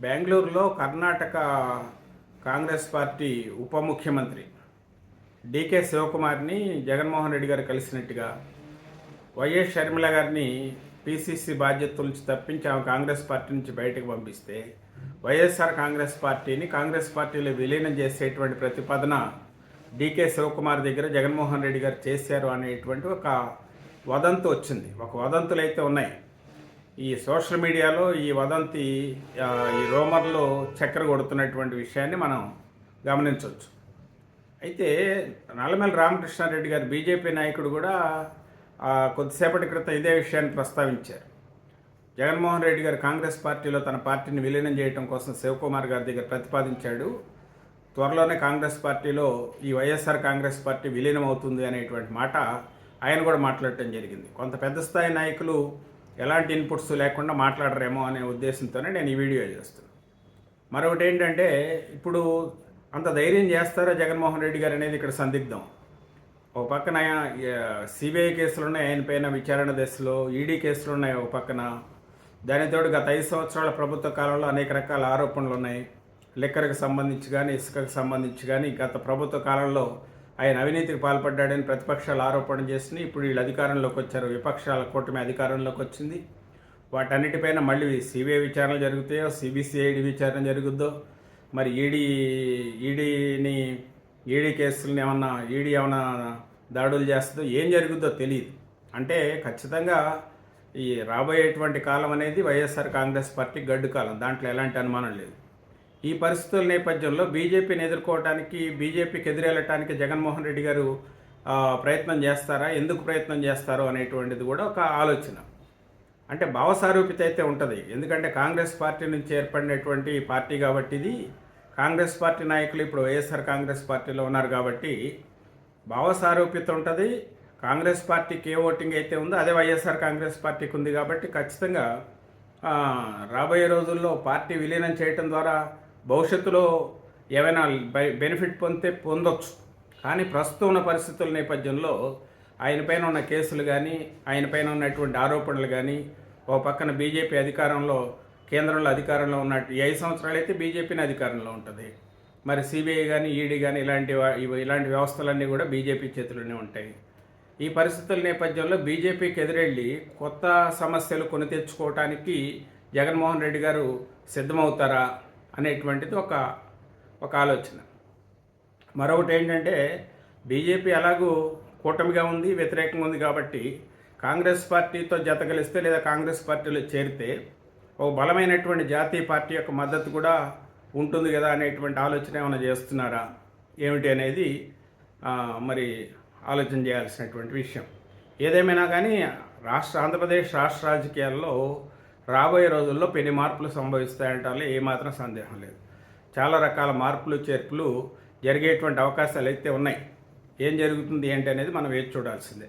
బెంగళూరులో కర్ణాటక కాంగ్రెస్ పార్టీ ఉప ముఖ్యమంత్రి డికే శివకుమార్ని జగన్మోహన్ రెడ్డి గారు కలిసినట్టుగా వైఎస్ షర్మిల గారిని పిసిసి బాధ్యతల నుంచి తప్పించి ఆమె కాంగ్రెస్ పార్టీ నుంచి బయటకు పంపిస్తే వైఎస్ఆర్ కాంగ్రెస్ పార్టీని కాంగ్రెస్ పార్టీలో విలీనం చేసేటువంటి ప్రతిపాదన డికే శివకుమార్ దగ్గర జగన్మోహన్ రెడ్డి గారు చేశారు అనేటువంటి ఒక వదంతు వచ్చింది. ఒక వదంతులు అయితే ఉన్నాయి. ఈ సోషల్ మీడియాలో ఈ వదంతి ఈ రోమర్లో చక్కెర కొడుతున్నటువంటి విషయాన్ని మనం గమనించవచ్చు. అయితే నల్లమల్లి రామకృష్ణారెడ్డి గారు బీజేపీ నాయకుడు కూడా కొద్దిసేపటి క్రితం ఇదే విషయాన్ని ప్రస్తావించారు. జగన్మోహన్ రెడ్డి గారు కాంగ్రెస్ పార్టీలో తన పార్టీని విలీనం చేయడం కోసం శివకుమార్ గారి దగ్గర ప్రతిపాదించాడు. త్వరలోనే కాంగ్రెస్ పార్టీలో ఈ వైఎస్ఆర్ కాంగ్రెస్ పార్టీ విలీనం అవుతుంది అనేటువంటి మాట ఆయన కూడా మాట్లాడటం జరిగింది. కొంత పెద్ద స్థాయి నాయకులు ఎలాంటి ఇన్పుట్స్ లేకుండా మాట్లాడరేమో అనే ఉద్దేశంతోనే నేను ఈ వీడియో చేస్తున్నాను మరొకటి ఏంటంటే ఇప్పుడు అంత ధైర్యం చేస్తారా జగన్మోహన్ రెడ్డి గారు అనేది ఇక్కడ సందిగ్ధం. ఒక పక్కన సిబిఐ కేసులు ఉన్నాయి ఆయన పైన విచారణ దశలో ఈడీ కేసులు ఉన్నాయి ఒక పక్కన. దానితోడు గత ఐదు సంవత్సరాల ప్రభుత్వ కాలంలో అనేక రకాల ఆరోపణలు ఉన్నాయి లిక్కర్కి సంబంధించి కానీ ఇసుకకు సంబంధించి కానీ గత ప్రభుత్వ కాలంలో ఆయన అవినీతికి పాల్పడ్డాడని ప్రతిపక్షాలు ఆరోపణ చేస్తున్నాయి. ఇప్పుడు వీళ్ళు అధికారంలోకి వచ్చారు. విపక్షాల కూటమి అధికారంలోకి వచ్చింది. వాటన్నిటిపైన మళ్ళీ సిబిఐ విచారణ జరుగుతాయో సిబిసిఐడి విచారణ జరుగుద్దో? మరి ఈడీ ఈడీని ఈడీ కేసులను ఏమన్నా ఈడీ ఏమన్నా దాడులు చేస్తుందో ఏం జరుగుద్దో తెలియదు అంటే ఖచ్చితంగా ఈ రాబోయేటువంటి కాలం అనేది వైఎస్ఆర్ కాంగ్రెస్ పార్టీ గడ్డు కాలం దాంట్లో ఎలాంటి అనుమానం లేదు. ఈ పరిస్థితుల నేపథ్యంలో బీజేపీని ఎదుర్కోవడానికి బీజేపీకి ఎదురెళ్ళటానికి జగన్మోహన్ రెడ్డి గారు ప్రయత్నం చేస్తారా? ఎందుకు ప్రయత్నం చేస్తారో అనేటువంటిది కూడా ఒక ఆలోచన. అంటే భావసారూపిత అయితే ఉంటుంది. ఎందుకంటే కాంగ్రెస్ పార్టీ నుంచి ఏర్పడినటువంటి పార్టీ కాబట్టి ఇది కాంగ్రెస్ పార్టీ నాయకులు ఇప్పుడు వైఎస్ఆర్ కాంగ్రెస్ పార్టీలో ఉన్నారు కాబట్టి భావసారూప్యత ఉంటుంది. కాంగ్రెస్ పార్టీకి ఏ ఓటింగ్ అయితే ఉందో అదే వైఎస్ఆర్ కాంగ్రెస్ పార్టీకి ఉంది కాబట్టి ఖచ్చితంగా రాబోయే రోజుల్లో పార్టీ విలీనం చేయటం ద్వారా భవిష్యత్తులో ఏమైనా బెనిఫిట్ పొందితే పొందొచ్చు. కానీ ప్రస్తుతం ఉన్న పరిస్థితుల నేపథ్యంలో ఆయన పైన ఉన్న కేసులు కానీ ఆయన పైన ఉన్నటువంటి ఆరోపణలు కానీ ఓ పక్కన బీజేపీ అధికారంలో కేంద్రంలో అధికారంలో ఉన్న ఈ ఐదు సంవత్సరాలు అయితే బీజేపీని అధికారంలో ఉంటుంది. మరి సిబిఐ కానీ ఈడీ కానీ ఇలాంటి ఇవి- ఇలాంటి వ్యవస్థలన్నీ కూడా బీజేపీ చేతిలోనే ఉంటాయి. ఈ పరిస్థితుల నేపథ్యంలో బీజేపీకి ఎదురెళ్ళి కొత్త సమస్యలు కొని తెచ్చుకోవటానికి జగన్మోహన్ రెడ్డి గారు సిద్ధమవుతారా? అనేటువంటిది ఒక ఒక ఆలోచన. మరొకటి ఏంటంటే బీజేపీ ఎలాగూ కూటమిగా ఉంది వ్యతిరేకంగా ఉంది కాబట్టి కాంగ్రెస్ పార్టీతో జత కలిస్తే లేదా కాంగ్రెస్ పార్టీలో చేరితే ఒక బలమైనటువంటి జాతీయ పార్టీ యొక్క మద్దతు కూడా ఉంటుంది కదా అనేటువంటి ఆలోచన ఏమైనా చేస్తున్నారా? ఏమిటి అనేది మరి ఆలోచన చేయాల్సినటువంటి విషయం. ఏదేమైనా కానీ రాష్ట్ర ఆంధ్రప్రదేశ్ రాష్ట్ర రాజకీయాల్లో రాబోయే రోజుల్లో పెను మార్పులు సంభవిస్తాయంటే ఏమాత్రం సందేహం లేదు. చాలా రకాల మార్పులు చేర్పులు జరిగేటువంటి అవకాశాలు అయితే ఉన్నాయి. ఏం జరుగుతుంది ఏంటి అనేది మనం వేచి చూడాల్సిందే.